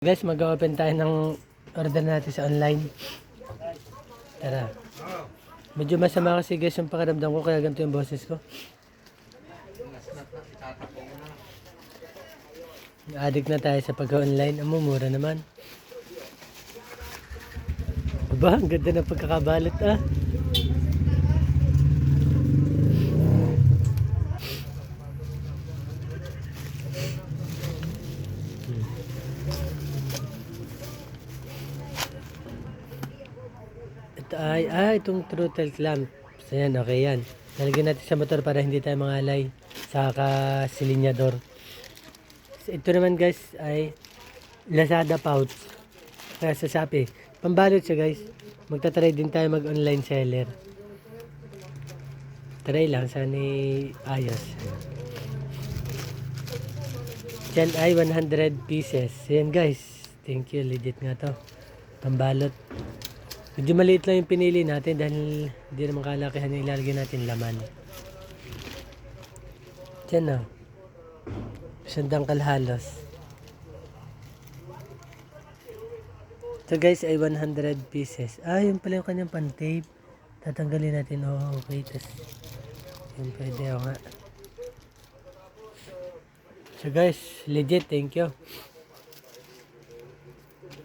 Guys, mag-open tayo ng order natin sa online. Tara. Medyo masama kasi guys yung pakiramdam ko kaya ganito yung boses ko. Addict na tayo sa pag-online. Ang mumura naman. Aba, ang ganda ng pagkakabalot ah. Ito ay, ah, itong throttle clamp. So yan, okay yan. Lalagyan natin sa motor para hindi tayo mangalay sa kasilinyador. So, ito naman guys ay Lazada pouch. Kaya sa Shopee. Pambalot siya guys. Magta-try din tayo mag-online seller. Try lang, sana ayos. Yan ay 100 pieces. Yan guys. Thank you. Legit nga to. Pambalot. Medyo maliit lang yung pinili natin dahil hindi naman kalakihan yung ilalagay natin laman. Diyan na. Sandang kalhalos. Ito guys ay 100 pieces. Ah, yun pala yung kanyang pan-tape. Tatanggalin natin. Oh, okay. Tapos, yun pwede. O nga. So guys, legit. Thank you.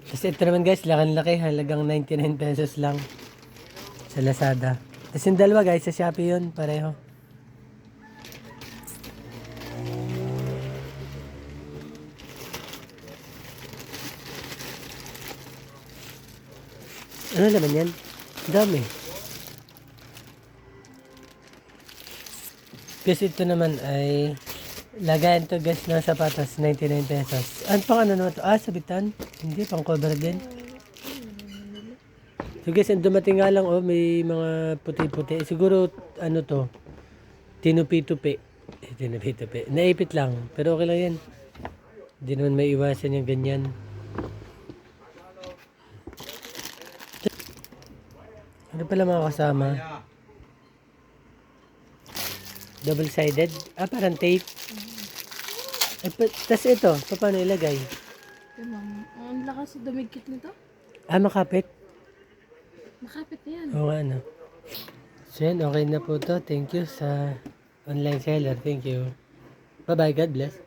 Tapos ito naman guys, lakan-laki, halagang 99 pesos lang sa Lazada. Tapos yung dalawa guys, sa Shopee yun, pareho. Ano naman yan? Dami. Kasi ito naman ay lagayan to guys ng sapatos, 99 pesos. Ano pang ano naman to? Ah, sabitan? Hindi, pang cover din. So guys, ang dumating nga lang oh, may mga puti-puti. Siguro, ano to? Tinupi-tupi. Eh, tinupi-tupi. Naipit lang, pero okay lang yan. Hindi naman may iwasan yung ganyan. Ano pala mga kasama? Double-sided? Ah, parang tape. Eh, pa- tas ito, pa- paano ilagay? Tamang, ang lakas dumigkit nito. Ah, makapit? Makapit na yan. Oo nga, ano. So yan, okay na po to. Thank you sa online seller. Thank you. Bye-bye. God bless.